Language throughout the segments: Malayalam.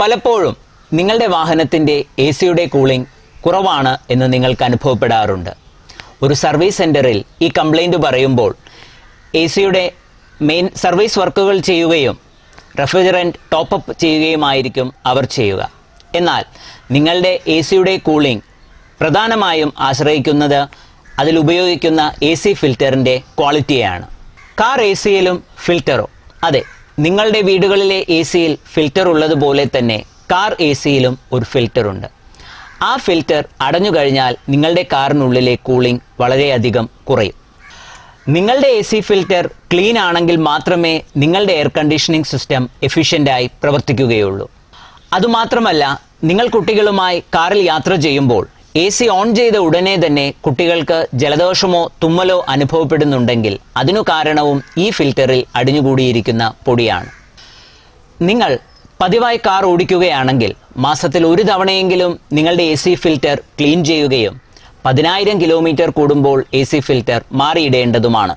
പലപ്പോഴും നിങ്ങളുടെ വാഹനത്തിന്റെ എ സിയുടെ കൂളിംഗ് കുറവാണ് എന്ന് നിങ്ങൾക്ക് അനുഭവപ്പെടാറുണ്ട്. ഒരു സർവീസ് സെന്ററിൽ ഈ കംപ്ലൈന്റ് പറയുമ്പോൾ എ സിയുടെ മെയിൻ സർവീസ് വർക്കുകൾ ചെയ്യുകയും റെഫ്രിജറന്റ് ടോപ്പപ്പ് ചെയ്യുകയുമായിരിക്കും അവർ ചെയ്യുക. എന്നാൽ നിങ്ങളുടെ എ സിയുടെ കൂളിംഗ് പ്രധാനമായും ആശ്രയിക്കുന്നത് അതിൽ ഉപയോഗിക്കുന്ന എ സി ഫിൽറ്ററിന്റെ ക്വാളിറ്റിയാണ് കാർ എ സിയിലും ഫിൽറ്ററോ അതെ നിങ്ങളുടെ വീടുകളിലെ എ സിയിൽ ഫിൽറ്റർ ഉള്ളതുപോലെ തന്നെ കാർ എ സിയിലും ഒരു ഫിൽറ്ററുണ്ട് ആ ഫിൽറ്റർ അടഞ്ഞു കഴിഞ്ഞാൽ നിങ്ങളുടെ കാറിനുള്ളിലെ കൂളിംഗ് വളരെയധികം കുറയും. നിങ്ങളുടെ എ സി ഫിൽറ്റർ ക്ലീൻ ആണെങ്കിൽ മാത്രമേ നിങ്ങളുടെ എയർ കണ്ടീഷനിങ് സിസ്റ്റം എഫിഷ്യന്റായി പ്രവർത്തിക്കുകയുള്ളൂ. അതുമാത്രമല്ല നിങ്ങൾ കുട്ടികളുമായി കാറിൽ യാത്ര ചെയ്യുമ്പോൾ എ സി ഓൺ ചെയ്ത ഉടനെ തന്നെ കുട്ടികൾക്ക് ജലദോഷമോ തുമ്മലോ അനുഭവപ്പെടുന്നുണ്ടെങ്കിൽ അതിനു കാരണവും ഈ ഫിൽറ്ററിൽ അടിഞ്ഞുകൂടിയിരിക്കുന്ന പൊടിയാണ്. നിങ്ങൾ പതിവായി കാർ ഓടിക്കുകയാണെങ്കിൽ മാസത്തിൽ ഒരു തവണയെങ്കിലും നിങ്ങളുടെ എ സി ഫിൽറ്റർ ക്ലീൻ ചെയ്യുകയും പതിനായിരം കിലോമീറ്റർ കൂടുമ്പോൾ എ സി ഫിൽറ്റർ മാറിയിടേണ്ടതുമാണ്.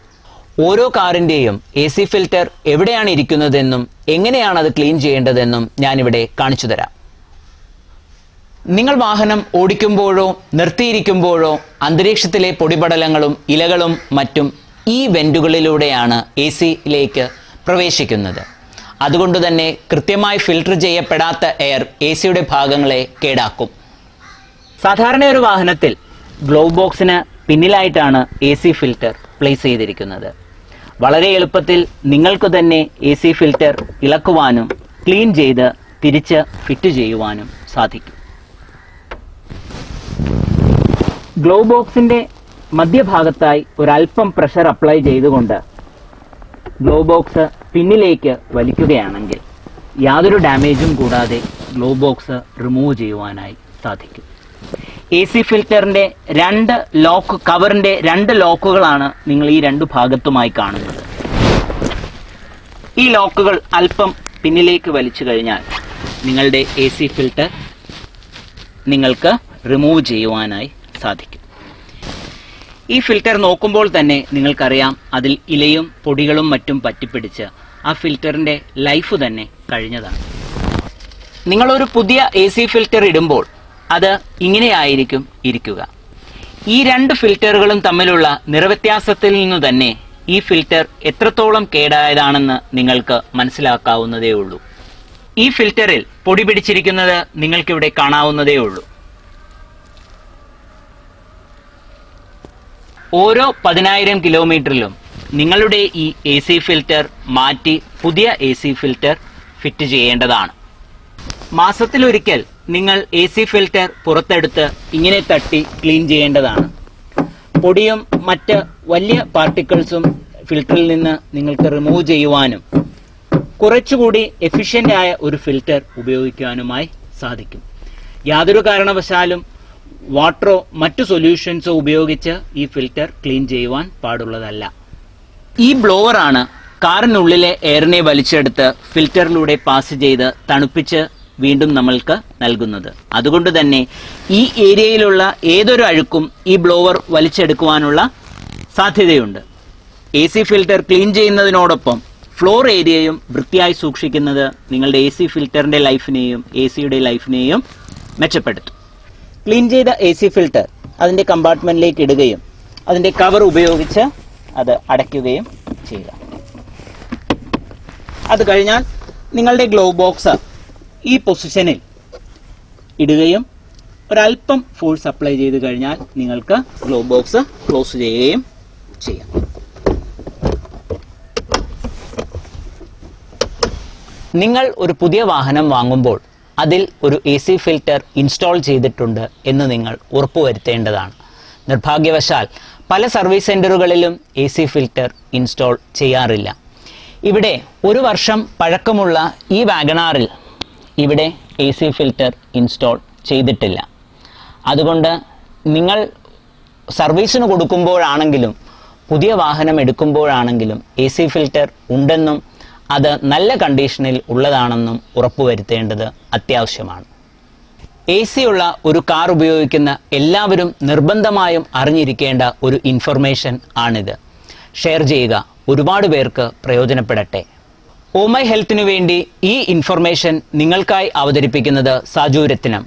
ഓരോ കാറിന്റെയും എ സി ഫിൽറ്റർ എവിടെയാണ് ഇരിക്കുന്നതെന്നും എങ്ങനെയാണ് അത് ക്ലീൻ ചെയ്യേണ്ടതെന്നും ഞാനിവിടെ കാണിച്ചു തരാം. നിങ്ങൾ വാഹനം ഓടിക്കുമ്പോഴോ നിർത്തിയിരിക്കുമ്പോഴോ അന്തരീക്ഷത്തിലെ പൊടിപടലങ്ങളും ഇലകളും മറ്റും ഈ വെന്റുകളിലൂടെയാണ് എ സിയിലേക്ക് പ്രവേശിക്കുന്നത്. അതുകൊണ്ട് തന്നെ കൃത്യമായി ഫിൽട്ടർ ചെയ്യപ്പെടാത്ത എയർ എ സിയുടെ ഭാഗങ്ങളെ കേടാക്കും. സാധാരണ ഒരു വാഹനത്തിൽ ഗ്ലോ ബോക്സിന് പിന്നിലായിട്ടാണ് എ സി ഫിൽറ്റർ പ്ലേസ് ചെയ്തിരിക്കുന്നത്. വളരെ എളുപ്പത്തിൽ നിങ്ങൾക്ക് തന്നെ എ സി ഫിൽറ്റർ ഇളക്കുവാനും ക്ലീൻ ചെയ്ത് തിരിച്ച് ഫിറ്റ് ചെയ്യുവാനും സാധിക്കും. ഗ്ലോ ബോക്സിന്റെ മധ്യഭാഗത്തായി ഒരല്പം പ്രഷർ അപ്ലൈ ചെയ്തുകൊണ്ട് ഗ്ലോ ബോക്സ് പിന്നിലേക്ക് വലിക്കുകയാണെങ്കിൽ യാതൊരു ഡാമേജും കൂടാതെ ഗ്ലോ ബോക്സ് റിമൂവ് ചെയ്യുവാനായി സാധിക്കും. എ സി ഫിൽറ്ററിന്റെ രണ്ട് ലോക്ക് കവറിന്റെ രണ്ട് ലോക്കുകളാണ് നിങ്ങൾ ഈ രണ്ട് ഭാഗത്തുമായി കാണുന്നത്. ഈ ലോക്കുകൾ അല്പം പിന്നിലേക്ക് വലിച്ചു കഴിഞ്ഞാൽ നിങ്ങളുടെ എ സി ഫിൽറ്റർ നിങ്ങൾക്ക് റിമൂവ് ചെയ്യുവാനായി സാധിക്കും. ഈ ഫിൽറ്റർ നോക്കുമ്പോൾ തന്നെ നിങ്ങൾക്കറിയാം അതിൽ ഇലയും പൊടികളും മറ്റും പറ്റിപ്പിടിച്ച് ആ ഫിൽറ്ററിന്റെ ലൈഫ് തന്നെ കഴിഞ്ഞതാണ്. നിങ്ങളൊരു പുതിയ എ സി ഫിൽറ്റർ ഇടുമ്പോൾ അത് ഇങ്ങനെയായിരിക്കും ഇരിക്കുക. ഈ രണ്ട് ഫിൽറ്ററുകളും തമ്മിലുള്ള നിറവ്യത്യാസത്തിൽ നിന്നു തന്നെ ഈ ഫിൽറ്റർ എത്രത്തോളം കേടായതാണെന്ന് നിങ്ങൾക്ക് മനസ്സിലാക്കാവുന്നതേ ഉള്ളൂ ഈ ഫിൽറ്ററിൽ പൊടി പിടിച്ചിരിക്കുന്നത് നിങ്ങൾക്കിവിടെ കാണാവുന്നതേ ഉള്ളൂ ഓരോ പതിനായിരം കിലോമീറ്ററിലും നിങ്ങളുടെ ഈ എ സി ഫിൽറ്റർ മാറ്റി പുതിയ എ സി ഫിൽറ്റർ ഫിറ്റ് ചെയ്യേണ്ടതാണ്. മാസത്തിലൊരിക്കൽ നിങ്ങൾ എ സി ഫിൽറ്റർ പുറത്തെടുത്ത് ഇങ്ങനെ തട്ടി ക്ലീൻ ചെയ്യേണ്ടതാണ്. പൊടിയും മറ്റ് വലിയ പാർട്ടിക്കിൾസും ഫിൽറ്ററിൽ നിന്ന് നിങ്ങൾക്ക് റിമൂവ് ചെയ്യുവാനും കുറച്ചുകൂടി എഫിഷ്യന്റ് ആയ ഒരു ഫിൽറ്റർ ഉപയോഗിക്കുവാനുമായി സാധിക്കും. യാതൊരു കാരണവശാലും വാട്ടറോ മറ്റു സൊല്യൂഷൻസോ ഉപയോഗിച്ച് ഈ ഫിൽറ്റർ ക്ലീൻ ചെയ്യുവാൻ പാടുള്ളതല്ല. ഈ ബ്ലോവർ ആണ് കാറിനുള്ളിലെ എയറിനെ വലിച്ചെടുത്ത് ഫിൽറ്ററിലൂടെ പാസ് ചെയ്ത് തണുപ്പിച്ച് വീണ്ടും നമ്മൾക്ക് നൽകുന്നത്. അതുകൊണ്ട് തന്നെ ഈ ഏരിയയിലുള്ള ഏതൊരു അഴുക്കും ഈ ബ്ലോവർ വലിച്ചെടുക്കുവാനുള്ള സാധ്യതയുണ്ട്. എ സി ഫിൽറ്റർ ക്ലീൻ ചെയ്യുന്നതിനോടൊപ്പം ഫ്ലോർ ഏരിയയും വൃത്തിയായി സൂക്ഷിക്കുന്നത് നിങ്ങളുടെ എ സി ഫിൽറ്ററിന്റെ ലൈഫിനെയും എ സിയുടെ ലൈഫിനെയും മെച്ചപ്പെടുത്തും. ക്ലീൻ ചെയ്ത എ സി ഫിൽട്ടർ അതിന്റെ കമ്പാർട്ട്മെന്റിലേക്ക് ഇടുകയും അതിന്റെ കവർ ഉപയോഗിച്ച് അത് അടയ്ക്കുകയും ചെയ്യുക. അത് കഴിഞ്ഞാൽ നിങ്ങളുടെ ഗ്ലോ ബോക്സ് ഈ പൊസിഷനിൽ ഇടുകയും ഒരല്പം ഫോഴ്സ് അപ്ലൈ ചെയ്ത് കഴിഞ്ഞാൽ നിങ്ങൾക്ക് ഗ്ലോ ബോക്സ് ക്ലോസ് ചെയ്യുകയും ചെയ്യാം. നിങ്ങൾ ഒരു പുതിയ വാഹനം വാങ്ങുമ്പോൾ അതിൽ ഒരു എ സി ഫിൽറ്റർ ഇൻസ്റ്റാൾ ചെയ്തിട്ടുണ്ട് എന്ന് നിങ്ങൾ ഉറപ്പുവരുത്തേണ്ടതാണ്. നിർഭാഗ്യവശാൽ പല സർവീസ് സെന്ററുകളിലും എ സി ഫിൽറ്റർ ഇൻസ്റ്റാൾ ചെയ്യാറില്ല. ഇവിടെ ഒരു വർഷം പഴക്കമുള്ള ഈ വാഗണാറിൽ ഇവിടെ എ സി ഫിൽറ്റർ ഇൻസ്റ്റാൾ ചെയ്തിട്ടില്ല. അതുകൊണ്ട് നിങ്ങൾ സർവീസിന് കൊടുക്കുമ്പോഴാണെങ്കിലും പുതിയ വാഹനം എടുക്കുമ്പോഴാണെങ്കിലും എ സി ഫിൽറ്റർ ഉണ്ടെന്നും അത് നല്ല കണ്ടീഷനിൽ ഉള്ളതാണെന്നും ഉറപ്പുവരുത്തേണ്ടത് അത്യാവശ്യമാണ്. എ സി ഉള്ള ഒരു കാർ ഉപയോഗിക്കുന്ന എല്ലാവരും നിർബന്ധമായും അറിഞ്ഞിരിക്കേണ്ട ഒരു ഇൻഫർമേഷൻ ആണിത്. ഷെയർ ചെയ്യുക. ഒരുപാട് പേർക്ക് പ്രയോജനപ്പെടട്ടെ. ഓമൈ മൈ ഹെൽത്തിനു വേണ്ടി ഈ ഇൻഫർമേഷൻ നിങ്ങൾക്കായി അവതരിപ്പിക്കുന്നത് സാജു രത്നം.